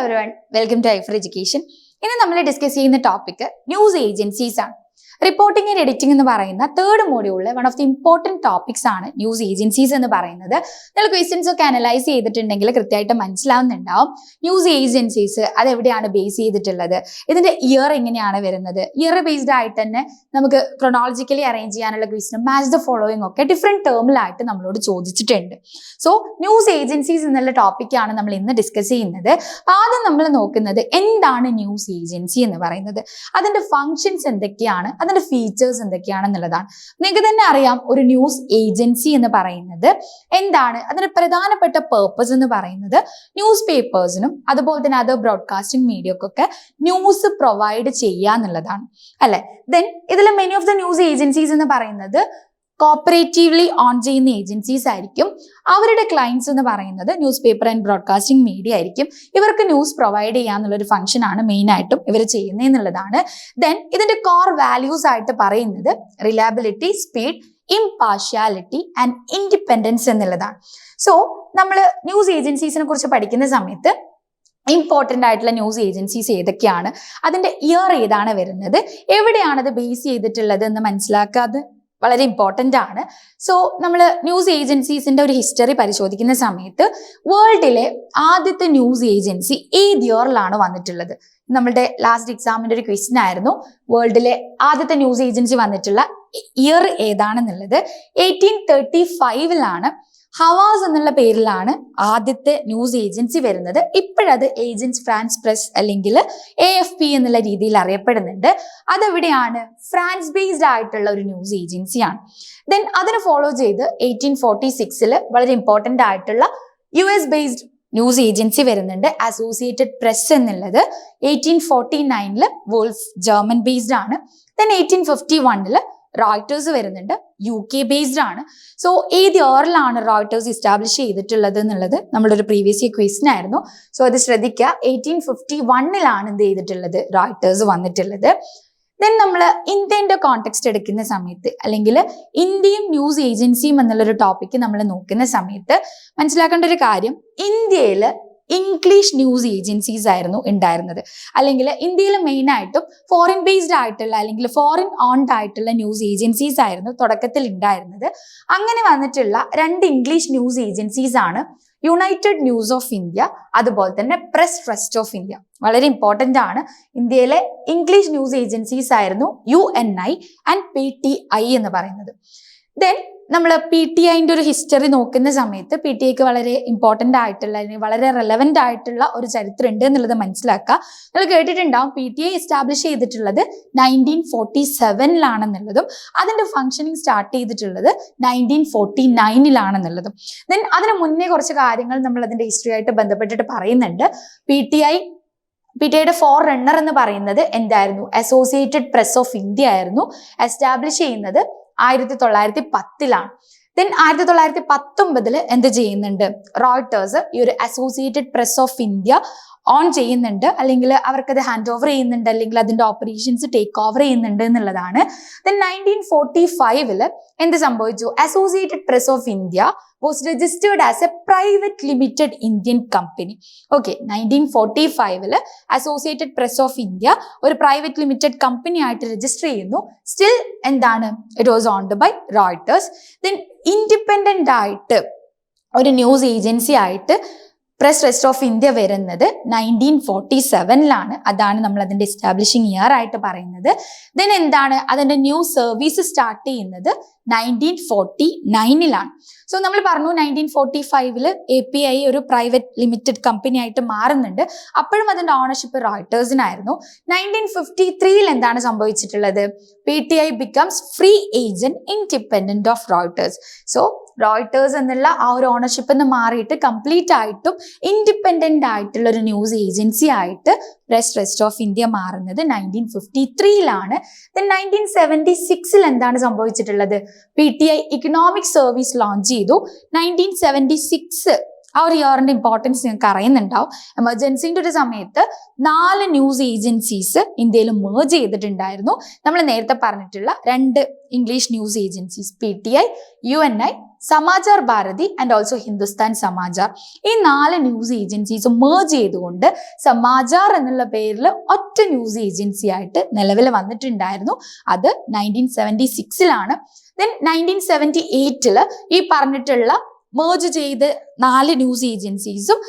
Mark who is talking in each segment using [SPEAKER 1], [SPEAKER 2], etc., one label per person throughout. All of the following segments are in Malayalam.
[SPEAKER 1] Every one welcome to Aifer education ഇന്ന് നമ്മൾ ഡിസ്കസ് ചെയ്യുന്ന ടോപ്പിക് ന്യൂസ് ഏജൻസീസ് ആണ്. റിപ്പോർട്ടിംഗ് ആൻഡ് എഡിറ്റിംഗ് എന്ന് പറയുന്ന third മോഡ്യൂളിലെ one of the important topics ആണ് ന്യൂസ് ഏജൻസീസ് എന്ന് പറയുന്നത്. നിങ്ങൾ ക്വസ്റ്റ്യൻസ് ഒക്കെ അനലൈസ് ചെയ്തിട്ടുണ്ടെങ്കിൽ കൃത്യമായിട്ട് മനസ്സിലാവുന്നുണ്ടാവും. ന്യൂസ് ഏജൻസീസ് അതെവിടെയാണ് ബേസ് ചെയ്തിട്ടുള്ളത്? ഇതിന്റെ ഇയർ എങ്ങനെയാണ് വരുന്നത്? ഇയർ ബേസ്ഡ് ആയിട്ട് തന്നെ നമുക്ക് ക്രൊണോളജിക്കലി അറേഞ്ച് ചെയ്യാനുള്ള ക്വസ്റ്റിനും മാച്ച് ദ ഫോളോയിങ് ഒക്കെ ഡിഫറെന്റ് ടേമിലായിട്ട് നമ്മളോട് ചോദിച്ചിട്ടുണ്ട്. സോ ന്യൂസ് ഏജൻസീസ് എന്നുള്ള ടോപ്പിക്കാണ് നമ്മൾ ഇന്ന് ഡിസ്കസ് ചെയ്യുന്നത്. ആദ്യം നമ്മൾ നോക്കുന്നത് എന്താണ് ന്യൂസ് ഏജൻസി എന്ന് പറയുന്നത്? അതിന്റെ ഫങ്ഷൻസ് എന്തൊക്കെയാണ്? അതിന്റെ ഫീച്ചേഴ്സ് എന്തൊക്കെയാണെന്നുള്ളതാണ്. നിങ്ങൾക്ക് തന്നെ അറിയാം ഒരു ന്യൂസ് ഏജൻസി എന്ന് പറയുന്നത് എന്താണ്? അതിന്റെ പ്രധാനപ്പെട്ട പേർപ്പസ് എന്ന് പറയുന്നത് ന്യൂസ് പേപ്പേഴ്സിനും അതുപോലെ തന്നെ അതർ ബ്രോഡ്കാസ്റ്റിംഗ് മീഡിയക്കൊക്കെ ന്യൂസ് പ്രൊവൈഡ് ചെയ്യുക എന്നുള്ളതാണ് അല്ലെ? ദെൻ ഇതിൽ many of the news agencies എന്ന് പറയുന്നത് കോപ്പറേറ്റീവ്ലി ഓൺ ചെയ്യുന്ന ഏജൻസീസ് ആയിരിക്കും. അവരുടെ ക്ലയൻസ് എന്ന് പറയുന്നത് news paper and broadcasting media ആയിരിക്കും. ഇവർക്ക് ന്യൂസ് പ്രൊവൈഡ് ചെയ്യാന്നുള്ളൊരു മെയിൻ ആയിട്ടും ഇവർ ചെയ്യുന്നതെന്നുള്ളതാണ് ദെൻ ഇതിന്റെ കോർ വാല്യൂസ് ആയിട്ട് പറയുന്നത് reliability speed impartiality and independence എന്നുള്ളതാണ്. സോ നമ്മൾ ന്യൂസ് ഏജൻസീസിനെ കുറിച്ച് പഠിക്കുന്ന സമയത്ത് ഇമ്പോർട്ടന്റ് ആയിട്ടുള്ള ന്യൂസ് ഏജൻസീസ് ഏതൊക്കെയാണ്? അതിന്റെ ഇയർ ഏതാണ് വരുന്നത്? എവിടെയാണത് ബേസ് ചെയ്തിട്ടുള്ളത് എന്ന് മനസ്സിലാക്കാതെ? വളരെ ഇമ്പോർട്ടന്റ് ആണ്. സോ നമ്മൾ ന്യൂസ് ഏജൻസീസിന്റെ ഒരു ഹിസ്റ്ററി പരിശോധിക്കുന്ന സമയത്ത് വേൾഡിലെ ആദ്യത്തെ ന്യൂസ് ഏജൻസി ഏത് ഇയറിലാണ് വന്നിട്ടുള്ളത്? നമ്മളുടെ ലാസ്റ്റ് എക്സാമിന്റെ ഒരു ക്വസ്റ്റ്യൻ ആയിരുന്നു. വേൾഡിലെ ആദ്യത്തെ ന്യൂസ് ഏജൻസി വന്നിട്ടുള്ള ഇയർ ഏതാണെന്നുള്ളത്? എയ്റ്റീൻ തേർട്ടി ഫൈവിലാണ് ഹവാസ് എന്നുള്ള പേരിലാണ് ആദ്യത്തെ ന്യൂസ് ഏജൻസി വരുന്നത്. ഇപ്പോഴത് ഏജൻസ് ഫ്രാൻസ് പ്രസ് അല്ലെങ്കിൽ എ എഫ് പി എന്നുള്ള രീതിയിൽ അറിയപ്പെടുന്നുണ്ട്. അതെവിടെയാണ്? ഫ്രാൻസ് ബേസ്ഡ് ആയിട്ടുള്ള ഒരു ന്യൂസ് ഏജൻസിയാണ് ദെൻ അതിന് ഫോളോ ചെയ്ത് എയ്റ്റീൻ ഫോർട്ടി സിക്സിൽ വളരെ ഇമ്പോർട്ടന്റ് ആയിട്ടുള്ള U S based news agency വരുന്നുണ്ട്. അസോസിയേറ്റഡ് പ്രസ് എന്നുള്ളത് എയ്റ്റീൻ ഫോർട്ടി നയനിൽ വോൾഫ് ജർമ്മൻ ബേസ്ഡ് ആണ്. ദെൻ എയ്റ്റീൻ ഫിഫ്റ്റി വണ്ണിൽ റോയിറ്റേഴ്സ് വരുന്നുണ്ട്. യു കെ ബേസ്ഡ് ആണ്. സോ ഏത് ഇയറിലാണ് റോയിറ്റേഴ്സ് ഇസ്റ്റാബ്ലിഷ് ചെയ്തിട്ടുള്ളത് എന്നുള്ളത് നമ്മുടെ ഒരു പ്രീവിയസ് ഇയർ ക്വസ്റ്റൻ ആയിരുന്നു. സോ അത് ശ്രദ്ധിക്കുക എയ്റ്റീൻ ഫിഫ്റ്റി വണ്ണിലാണ് എന്ത് ചെയ്തിട്ടുള്ളത്? റോയിറ്റേഴ്സ് വന്നിട്ടുള്ളത്. ദെൻ നമ്മൾ ഇന്ത്യന്റെ കോണ്ടെക്സ്റ്റ് എടുക്കുന്ന സമയത്ത് അല്ലെങ്കിൽ ഇന്ത്യയും ന്യൂസ് ഏജൻസിയും എന്നുള്ളൊരു ടോപ്പിക്ക് നമ്മൾ നോക്കുന്ന സമയത്ത് മനസ്സിലാക്കേണ്ട ഒരു കാര്യം ഇന്ത്യയിൽ ഇംഗ്ലീഷ് ന്യൂസ് ഏജൻസീസ് ആയിരുന്നു ഉണ്ടായിരുന്നത്. അല്ലെങ്കിൽ ഇന്ത്യയിൽ മെയിൻ ആയിട്ടും ഫോറിൻ ബേസ്ഡ് ആയിട്ടുള്ള അല്ലെങ്കിൽ ഫോറിൻ ഓൺഡ് ആയിട്ടുള്ള ന്യൂസ് ഏജൻസീസ് ആയിരുന്നു തുടക്കത്തിൽ ഉണ്ടായിരുന്നത്. അങ്ങനെ വന്നിട്ടുള്ള രണ്ട് ഇംഗ്ലീഷ് ന്യൂസ് ഏജൻസീസ് ആണ് യുണൈറ്റഡ് ന്യൂസ് ഓഫ് ഇന്ത്യ അതുപോലെ തന്നെ പ്രസ് ട്രസ്റ്റ് ഓഫ് ഇന്ത്യ വളരെ ഇമ്പോർട്ടന്റ് ആണ്. ഇന്ത്യയിലെ ഇംഗ്ലീഷ് ന്യൂസ് ഏജൻസീസ് ആയിരുന്നു U N I and P T I എന്ന് പറയുന്നത്. ദെൻ നമ്മൾ പി ടി ഐന്റെ ഒരു ഹിസ്റ്ററി നോക്കുന്ന സമയത്ത് പി ടി ഐക്ക് വളരെ ഇമ്പോർട്ടന്റ് ആയിട്ടുള്ള അല്ലെങ്കിൽ വളരെ റെലവന്റ് ആയിട്ടുള്ള ഒരു ചരിത്രം ഉണ്ട് എന്നുള്ളത് മനസ്സിലാക്കുക. നിങ്ങൾ കേട്ടിട്ടുണ്ടാവും പി ടി ഐ എസ്റ്റാബ്ലിഷ് ചെയ്തിട്ടുള്ളത് നയന്റീൻ ഫോർട്ടി സെവനിലാണെന്നുള്ളതും അതിന്റെ ഫംഗ്ഷനിങ് സ്റ്റാർട്ട് ചെയ്തിട്ടുള്ളത് നയന്റീൻ ഫോർട്ടി നയനിലാണെന്നുള്ളതും ദെൻ അതിന് മുന്നേ കുറച്ച് കാര്യങ്ങൾ നമ്മൾ അതിന്റെ ഹിസ്റ്ററി ആയിട്ട് ബന്ധപ്പെട്ടിട്ട് പറയുന്നുണ്ട്. P T I P T ഐയുടെ ഫോർ റണ്ണർ എന്ന് പറയുന്നത് എന്തായിരുന്നു? അസോസിയേറ്റഡ് പ്രസ് ഓഫ് ഇന്ത്യ ആയിരുന്നു. എസ്റ്റാബ്ലിഷ് ചെയ്യുന്നത് ആയിരത്തി തൊള്ളായിരത്തി പത്തിലാണ് ദെൻ ആയിരത്തി തൊള്ളായിരത്തി പത്തൊമ്പതിൽ എന്ത് ചെയ്യുന്നുണ്ട്? റോയിട്ടേഴ്സ് ഈ ഒരു Associated Press of India own ചെയ്യുന്നുണ്ട്. അല്ലെങ്കിൽ അവർക്കത് ഹാൻഡ് ഓവർ ചെയ്യുന്നുണ്ട്. അല്ലെങ്കിൽ അതിന്റെ ഓപ്പറേഷൻസ് ടേക്ക് ഓവർ ചെയ്യുന്നുണ്ട് എന്നുള്ളതാണ്. ദെൻ നയന്റീൻ ഫോർട്ടി ഫൈവിൽ എന്ത് സംഭവിച്ചു? Associated Press of India was registered as a private limited Indian company okay nineteen forty ഫൈവിൽ അസോസിയേറ്റഡ് പ്രസ് ഓഫ് ഇന്ത്യ ഒരു പ്രൈവറ്റ് ലിമിറ്റഡ് കമ്പനി ആയിട്ട് രജിസ്റ്റർ ചെയ്യുന്നു. സ്റ്റിൽ എന്താണ്? It was owned by Reuters then independent ആയിട്ട് ഒരു ന്യൂസ് ഏജൻസി ആയിട്ട് പ്രസ് റെസ്റ്റ് ഓഫ് ഇന്ത്യ വരുന്നത് നയന്റീൻ ഫോർട്ടി സെവനിലാണ് അതാണ് നമ്മൾ അതിന്റെ എസ്റ്റാബ്ലിഷിംഗ് ഇയർ ആയിട്ട് പറയുന്നത്. ദെൻ എന്താണ്? അതിന്റെ ന്യൂ സർവീസ് സ്റ്റാർട്ട് ചെയ്യുന്നത് നയന്റീൻ ഫോർട്ടി നയനിലാണ് സോ നമ്മൾ പറഞ്ഞു നയന്റീൻ ഫോർട്ടി ഫൈവിൽ എ പി ഐ ഒരു പ്രൈവറ്റ് ലിമിറ്റഡ് കമ്പനി ആയിട്ട് മാറുന്നുണ്ട്. അപ്പോഴും അതിന്റെ ഓണർഷിപ്പ് റോയിട്ടേഴ്സിനായിരുന്നു നയന്റീൻ ഫിഫ്റ്റി ത്രീയിൽ എന്താണ് സംഭവിച്ചിട്ടുള്ളത്? P T I becomes free agent independent of Reuters so Reuters എന്നുള്ള ആ ഒരു ഓണർഷിപ്പ് നിന്ന് മാറിയിട്ട് കംപ്ലീറ്റ് ആയിട്ടും ഇൻഡിപെൻഡന്റ് ആയിട്ടുള്ള ഒരു ന്യൂസ് ഏജൻസി ആയിട്ട് പ്രസ് റെസ്റ്റ് ഓഫ് ഇന്ത്യ മാറുന്നത് നയന്റീൻ ഫിഫ്റ്റി ത്രീയിലാണ് ദെൻ നയന്റീൻ സെവന്റി സിക്സിൽ എന്താണ് സംഭവിച്ചിട്ടുള്ളത്? P T I economic service launch ചെയ്തു. നയന്റീൻ സെവന്റി സിക്സ് ആ ഒരു ഇയറിന്റെ ഇമ്പോർട്ടൻസ് നിങ്ങൾക്ക് അറിയുന്നുണ്ടാവും. എമർജൻസിന്റെ ഒരു സമയത്ത് നാല് ന്യൂസ് ഏജൻസീസ് ഇന്ത്യയിൽ മേർജ് ചെയ്തിട്ടുണ്ടായിരുന്നു. നമ്മൾ നേരത്തെ പറഞ്ഞിട്ടുള്ള രണ്ട് English news agencies P T I U N I Samachar Bharati and also Hindustan Samachar ഈ നാല് ന്യൂസ് ഏജൻസീസ് മേർജ് ചെയ്തുകൊണ്ട് സമാചാർ എന്നുള്ള പേരിൽ ഒറ്റ ന്യൂസ് ഏജൻസി ആയിട്ട് നിലവിൽ വന്നിട്ടുണ്ടായിരുന്നു. അത് നയന്റീൻ സെവന്റി സിക്സിലാണ് ദെൻ നയന്റീൻ സെവന്റി എയ്റ്റിൽ ഈ പറഞ്ഞിട്ടുള്ള മേർജ് ചെയ്ത് നാല് ന്യൂസ് ഏജൻസീസും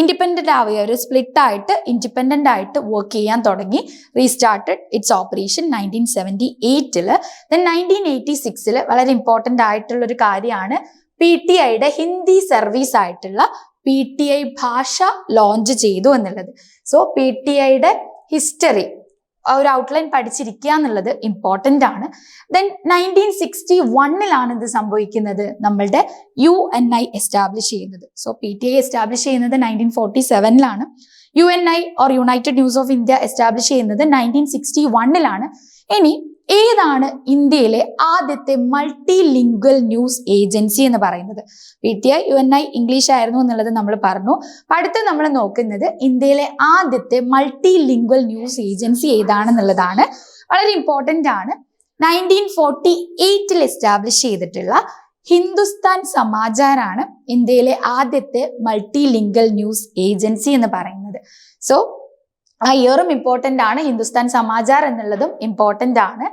[SPEAKER 1] ഇൻഡിപെൻഡന്റ് ആവുക ഒരു സ്പ്ലിറ്റ് ആയിട്ട് ഇൻഡിപെൻഡന്റ് ആയിട്ട് വർക്ക് ചെയ്യാൻ തുടങ്ങി. Restarted its operation nineteen seventy എയ്റ്റിൽ then nineteen eighty സിക്സിൽ വളരെ ഇമ്പോർട്ടന്റ് ആയിട്ടുള്ള ഒരു കാര്യമാണ് പി ടി ഐയുടെ ഹിന്ദി സർവീസ് ആയിട്ടുള്ള P T I Bhasha launch ചെയ്തു എന്നുള്ളത്. സോ പി ടി ഐയുടെ ഹിസ്റ്ററി ഒരു ഔട്ട്ലൈൻ പഠിച്ചിരിക്കുക എന്നുള്ളത് ഇമ്പോർട്ടന്റ് ആണ്. ദെൻ നയന്റീൻ സിക്സ്റ്റി വണ്ണിലാണ് ഇത് സംഭവിക്കുന്നത് നമ്മളുടെ യു എൻ ഐ എസ്റ്റാബ്ലിഷ് ചെയ്യുന്നത്. So P T I establish ചെയ്യുന്നത് nineteen forty സെവനിലാണ് U N I or United News of India establish ചെയ്യുന്നത് നയന്റീൻ സിക്സ്റ്റി വണ്ണിലാണ് ഇനി ഏതാണ് ഇന്ത്യയിലെ ആദ്യത്തെ മൾട്ടി ലിംഗ്വൽ ന്യൂസ് ഏജൻസി എന്ന് പറയുന്നത്? P T I U N I English ആയിരുന്നു എന്നുള്ളത് നമ്മൾ പറഞ്ഞു. അടുത്ത് നമ്മൾ നോക്കുന്നത് ഇന്ത്യയിലെ ആദ്യത്തെ മൾട്ടി ലിംഗ്വൽ ന്യൂസ് ഏജൻസി ഏതാണെന്നുള്ളതാണ്. വളരെ ഇമ്പോർട്ടന്റ് ആണ്. നയന്റീൻ ഫോർട്ടി എയ്റ്റിൽ എസ്റ്റാബ്ലിഷ് ചെയ്തിട്ടുള്ള ഹിന്ദുസ്ഥാൻ സമാചാരാണ് ഇന്ത്യയിലെ ആദ്യത്തെ മൾട്ടി ലിംഗൽ ന്യൂസ് ഏജൻസി എന്ന് പറയുന്നത്. സോ ആ ഇയറും ഇമ്പോർട്ടന്റ് ആണ്. ഹിന്ദുസ്ഥാൻ സമാചാർ എന്നുള്ളതും ഇമ്പോർട്ടന്റ് ആണ്.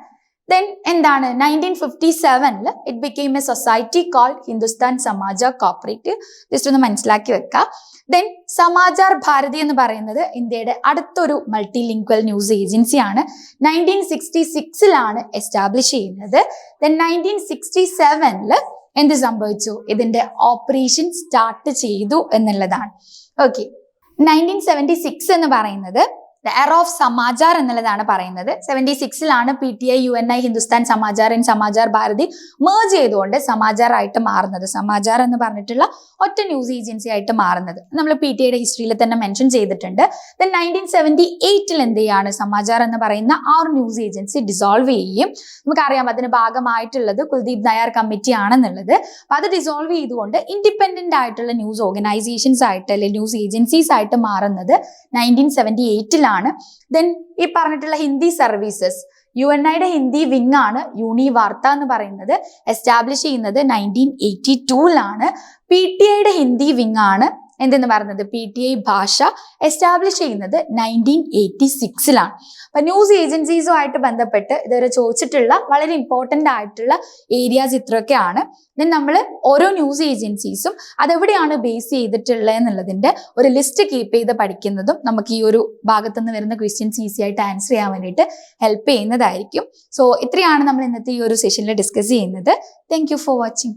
[SPEAKER 1] ദെൻ എന്താണ്? നയന്റീൻ ഫിഫ്റ്റി സെവനിൽ it became a society called Hindustan Samaj cooperative just ഒന്ന് മനസ്സിലാക്കി വെക്കുക ദെൻ സമാചാർ ഭാരതി എന്ന് പറയുന്നത് ഇന്ത്യയുടെ അടുത്തൊരു മൾട്ടി ലിംഗ്വൽ ന്യൂസ് ഏജൻസിയാണ് നയന്റീൻ സിക്സ്റ്റി സിക്സിലാണ് എസ്റ്റാബ്ലിഷ് ചെയ്യുന്നത്. ദെൻ നയന്റീൻ സിക്സ്റ്റി സെവനിൽ എന്ത് സംഭവിച്ചു? ഇതിന്റെ ഓപ്പറേഷൻ സ്റ്റാർട്ട് ചെയ്തു എന്നുള്ളതാണ്. ഓക്കെ നയന്റീൻ സെവന്റി സിക്സ് എന്ന് പറയുന്നത് എയർ ഓഫ് സമാചാർ എന്നുള്ളതാണ് പറയുന്നത്. Seventy സിക്സിലാണ് P T I U N I Hindustan Samachar and Samachar Bharati merge ചെയ്തുകൊണ്ട് സമാചാർ ആയിട്ട് മാറുന്നത്. സമാചാർ എന്ന് പറഞ്ഞിട്ടുള്ള ഒറ്റ ന്യൂസ് ഏജൻസി ആയിട്ട് മാറുന്നത്. നമ്മൾ പി ടി ഐയുടെ ഹിസ്റ്ററിയിൽ തന്നെ മെൻഷൻ ചെയ്തിട്ടുണ്ട്. ദെൻ നയന്റീൻ സെവന്റി എയ്റ്റിൽ എന്ത് ചെയ്യാണ്? സമാചാർ എന്ന് പറയുന്ന ആ ഒരു ന്യൂസ് ഏജൻസി ഡിസോൾവ് ചെയ്യും നമുക്കറിയാം അതിന് ഭാഗമായിട്ടുള്ളത് കുൽദീപ് നയാർ കമ്മിറ്റി ആണെന്നുള്ളത്. അപ്പൊ അത് ഡിസോൾവ് ചെയ്തുകൊണ്ട് ഇൻഡിപെൻഡന്റ് ആയിട്ടുള്ള ന്യൂസ് ഓർഗനൈസേഷൻസ് ആയിട്ട് അല്ലെങ്കിൽ ന്യൂസ് ഏജൻസീസ് ആയിട്ട് മാറുന്നത് നയന്റീൻ സെവന്റി എയ്റ്റിലാണ് ദെൻ ഈ പറഞ്ഞിട്ടുള്ള ഹിന്ദി സർവീസസ് യു എൻ ഐയുടെ ഹിന്ദി വിങ് ആണ് യൂണി വാർത്ത എന്ന് പറയുന്നത്. എസ്റ്റാബ്ലിഷ് ചെയ്യുന്നത് നയന്റീൻ എയ്റ്റി ടൂവിലാണ് പി ടി ഐയുടെ ഹിന്ദി വിങ് ആണ്. എന്തെന്ന് പറയുന്നത് P T I Bhasha establish ചെയ്യുന്നത് നയന്റീൻ എയ്റ്റി സിക്സിലാണ് അപ്പൊ ന്യൂസ് ഏജൻസീസുമായിട്ട് ബന്ധപ്പെട്ട് ഇതുവരെ ചോദിച്ചിട്ടുള്ള വളരെ ഇമ്പോർട്ടന്റ് ആയിട്ടുള്ള ഏരിയാസ് ഇത്രയൊക്കെയാണ്. ദെൻ നമ്മൾ ഓരോ ന്യൂസ് ഏജൻസീസും അതെവിടെയാണ് ബേസ് ചെയ്തിട്ടുള്ളത് എന്നുള്ളതിന്റെ ഒരു ലിസ്റ്റ് കീപ്പ് ചെയ്ത് പഠിക്കുന്നതും നമുക്ക് ഈ ഒരു ഭാഗത്തു നിന്ന് വരുന്ന ക്വസ്റ്റ്യൻസ് ഈസി ആയിട്ട് ആൻസർ ചെയ്യാൻ വേണ്ടിയിട്ട് ഹെൽപ്പ് ചെയ്യുന്നതായിരിക്കും. സോ ഇത്രയാണ് നമ്മൾ ഇന്നത്തെ ഈ ഒരു സെഷനിൽ ഡിസ്കസ് ചെയ്യുന്നത്. Thank for watching